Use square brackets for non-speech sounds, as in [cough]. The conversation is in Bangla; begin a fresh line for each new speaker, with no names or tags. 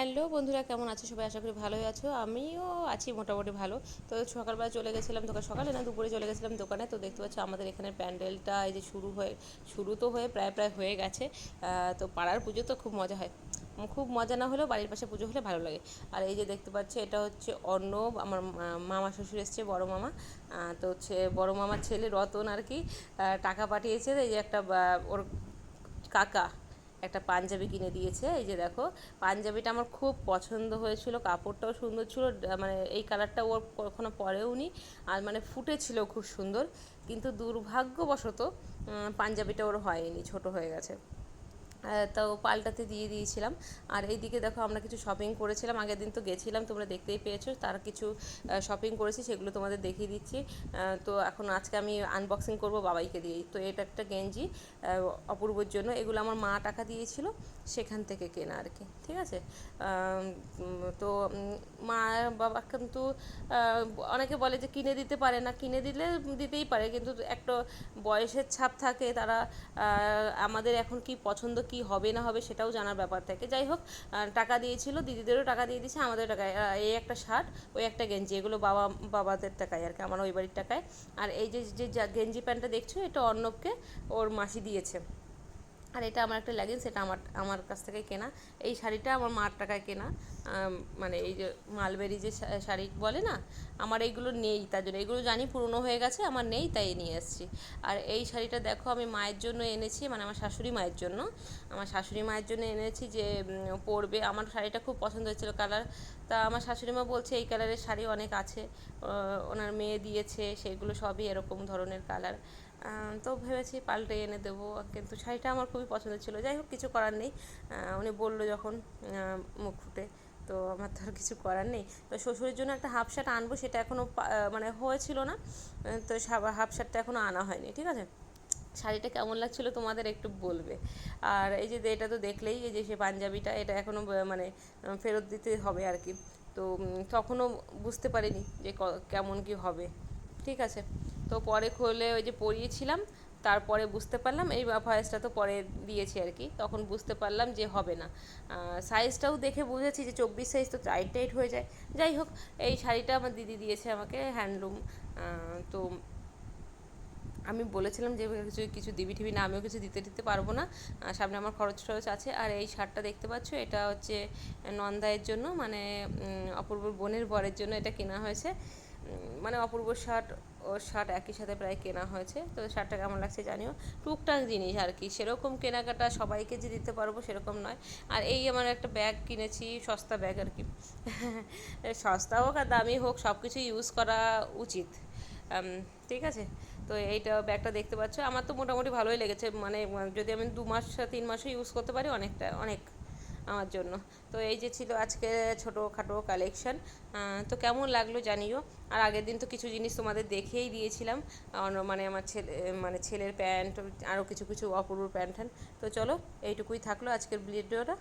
হ্যালো বন্ধুরা, কেমন আছো? সবাই আশা করি ভালোই আছো। আমিও আছি মোটামুটি ভালো। তো সকালবেলা চলে গেছিলাম দোকান সকালে না, দুপুরে চলে গেছিলাম দোকানে। তো দেখতে পাচ্ছ আমাদের এখানে প্যান্ডেলটা এই যে শুরু হয়ে শুরু তো হয়ে প্রায় প্রায় হয়ে গেছে। তো পাড়ার পুজো তো খুব মজা হয়। খুব মজা না হলেও বাড়ির পাশে পুজো হলে ভালো লাগে। আর এই যে দেখতে পাচ্ছ, এটা হচ্ছে অর্ণব। আমার মামা শ্বশুর এসছে, বড় মামা। তো হচ্ছে বড় মামার ছেলে রতন আর কি। টাকা পাঠিয়েছে। এই যে একটা ওর কাকা। একটা পাঞ্জাবি কিনে দিয়েছে। এই যে দেখো, পাঞ্জাবিটা আমার খুব পছন্দ হয়েছিল, কাপড়টাও সুন্দর ছিল মানে এই কালারটা ওর কখনো পরেও নি, আর মানে ফুটেছিল খুব সুন্দর, কিন্তু দুর্ভাগ্যবশত পাঞ্জাবিটা ওর হয়নি, ছোট হয়ে গেছে। তো পাল্টাতে দিয়ে দিয়েছিলাম। আর এইদিকে দেখো আমরা কিছু শপিং করেছিলাম। আগের দিন তো গেছিলাম, তোমরা দেখতেই পেয়েছ। তার কিছু শপিং করেছি, সেগুলো তোমাদের দেখিয়ে দিচ্ছি। তো এখন আজকে আমি আনবক্সিং করব বাবাইকে দিয়েই। তো এটা একটা গেঞ্জি অপূর্বর জন্য। এগুলো আমার মা টাকা দিয়েছিল, সেখান থেকে কেনা আর কি, ঠিক আছে? তো মা, বাবা কিন্তু অনেকে বলে যে কিনে দিতে পারে না। কিনে দিলে দিতেই পারে, কিন্তু একটা বয়সের ছাপ থাকে, তারা আমাদের এখন কি পছন্দ কি হবে না হবে সেটাও জানার ব্যাপার থাকে। যাই হোক টাকা দিয়েছিল, দিদিদেরও টাকা দিয়ে দিয়েছে, আমাদের টাকায় এই একটা শার্ট, ওই একটা গেঞ্জি, এগুলো বাবা, বাবাদের টাকায় আর কি, আমার ওই বাড়ির টাকায়। আর এই যে যে গেঞ্জি প্যান্টটা দেখছ, এটা অর্ণবকে ওর মাসি দিয়েছে। আর এটা আমার একটা লেগিংস এটা আমার আমার কাছ থেকে কেনা। এই শাড়িটা আমার মার টাকায় কেনা। মানে এই যে মালবেরি যে শাড়ি বলে না, আমার এইগুলো নেই তার জন্য। এগুলো জানি পুরনো হয়ে গেছে, আমার নেই, তাই নিয়ে এসেছি। আর এই শাড়িটা দেখো, আমি মায়ের জন্য এনেছি মানে আমার শাশুড়ি মায়ের জন্য। আমার শাশুড়ি মায়ের জন্য এনেছি যে পরবে। আমার শাড়িটা খুব পছন্দ হয়েছিল কালার তা আমার শাশুড়ি মা বলছে, এই কালারের শাড়ি অনেক আছে। ওনার মেয়ে দিয়েছে, সেগুলো সবই এরকম ধরনের কালার তো ভেবেছি পাল্টে এনে দেবো, কিন্তু শাড়িটা আমার খুবই পছন্দ ছিল। যাই হোক, কিছু করার নেই। উনি বলল যখন মুখ ফুটে, তো আমার তো আর কিছু করার নেই। তো শ্বশুরের জন্য একটা হাফ শার্ট আনব, সেটা এখনও মানে হয়েছিল না। তো হাফ শার্টটা এখনও আনা হয়নি, ঠিক আছে? শাড়িটা কেমন লাগছিল তোমাদের একটু বলবে। আর এই যে এটা তো দেখলেই, এই যে সে পাঞ্জাবিটা, এটা এখনও মানে ফেরত দিতে হবে আর কি। তো তখনও বুঝতে পারিনি যে কেমন কি হবে, ঠিক আছে? তো পরে খুলে ওই যে পরিয়েছিলাম, তারপরে বুঝতে পারলাম এই ভয়েসটা তো পরে দিয়েছি আর কি। তখন বুঝতে পারলাম যে হবে না। সাইজটাও দেখে বুঝেছি যে চব্বিশ সাইজ তো টাইট টাইট হয়ে যায়। যাই হোক, এই শাড়িটা আমার দিদি দিয়েছে আমাকে হ্যান্ডলুম তো আমি বলেছিলাম যে কিছু কিছু দিবি টিবি না, আমিও কিছু দিতে দিতে পারব না। সামনে আমার খরচ টরচ আছে। আর এই শার্টটা দেখতে পাচ্ছ, এটা হচ্ছে নন্দায়ের জন্য মানে অপূর্বর বোনের বরের জন্য এটা কেনা হয়েছে। মানে অপূর্ব শার্ট ওর শার্ট একই সাথে প্রায় কেনা হয়েছে। তো শার্টটা কেমন লাগছে জানিও। টুকটাক জিনিস আর কি, সেরকম কেনাকাটা সবাইকে যে দিতে পারব সেরকম নয়। আর এই আমার একটা ব্যাগ কিনেছি, সস্তা ব্যাগ আর কি। [laughs] সস্তা হোক আর দামি হোক সব কিছু ইউজ করা উচিত। ঠিক আছে? তো এইটা ব্যাগটা দেখতে পাচ্ছ। আমার তো মোটামুটি ভালোই লেগেছে। মানে যদি আমি দু মাস, তিন মাসও ইউজ করতে পারি অনেকটা, অনেক। আমার জন্য। তো এই যে ছিল আজকে ছোটোখাটো কালেকশান তো কেমন লাগল জানিও? আর আগের দিন তো কিছু জিনিস তোমাদের দেখেই দিয়েছিলাম মানে আমার ছেলে মানে ছেলের প্যান্ট, আরও কিছু কিছু অপরূপ প্যান্ট তো চলো, এইটুকুই থাকল আজকের ভিডিওটা